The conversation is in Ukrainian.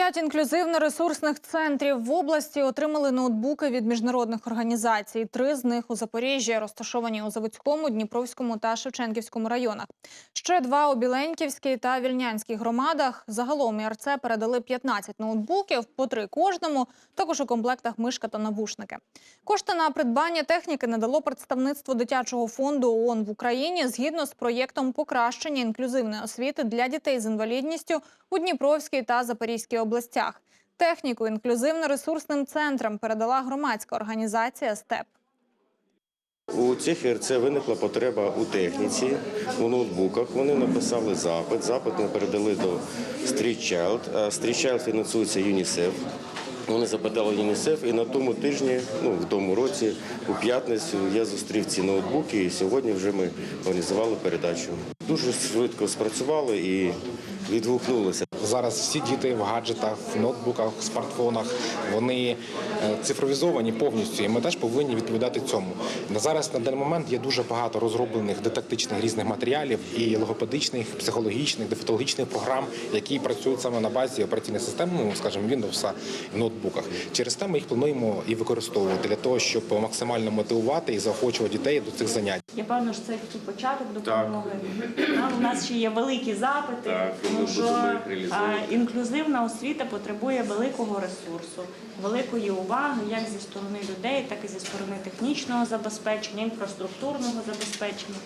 П'ять інклюзивно-ресурсних центрів в області отримали ноутбуки від міжнародних організацій. Три з них у Запоріжжі розташовані у Заводському, Дніпровському та Шевченківському районах. Ще два у Біленьківській та Вільнянській громадах. Загалом ІРЦ передали 15 ноутбуків, по три кожному, також у комплектах мишка та навушники. Кошти на придбання техніки надало представництво дитячого фонду ООН в Україні згідно з проєктом покращення інклюзивної освіти для дітей з інвалідністю у Дніпровській та Запорізькій областях. Техніку інклюзивно-ресурсним центрам передала громадська організація СТЕП. У цих РЦ виникла потреба у техніці, у ноутбуках. Вони написали запит. Запит ми передали до Street Child. Street Child фінансується ЮНІСЕФ. Вони запитали ЮНІСЕФ, і на тому тижні, ну в тому році, у п'ятницю, я зустрів ці ноутбуки, і сьогодні вже ми організували передачу. Дуже швидко спрацювали і відгукнулися. Зараз всі діти в гаджетах, в ноутбуках, в смартфонах вони е, цифровізовані повністю, і ми теж повинні відповідати цьому. На зараз на даний момент є дуже багато розроблених дидактичних різних матеріалів і логопедичних, психологічних, дефектологічних програм, які працюють саме на базі операційної системи, ну, скажімо, Windows в ноутбуках. Через те ми їх плануємо і використовувати для того, щоб максимально мотивувати і заохочувати дітей до цих занять. Я певно, що це тільки початок допомоги. У нас ще є великі запити, Так, тому що інклюзивна освіта потребує великого ресурсу, великої уваги як зі сторони людей, так і зі сторони технічного забезпечення, інфраструктурного забезпечення.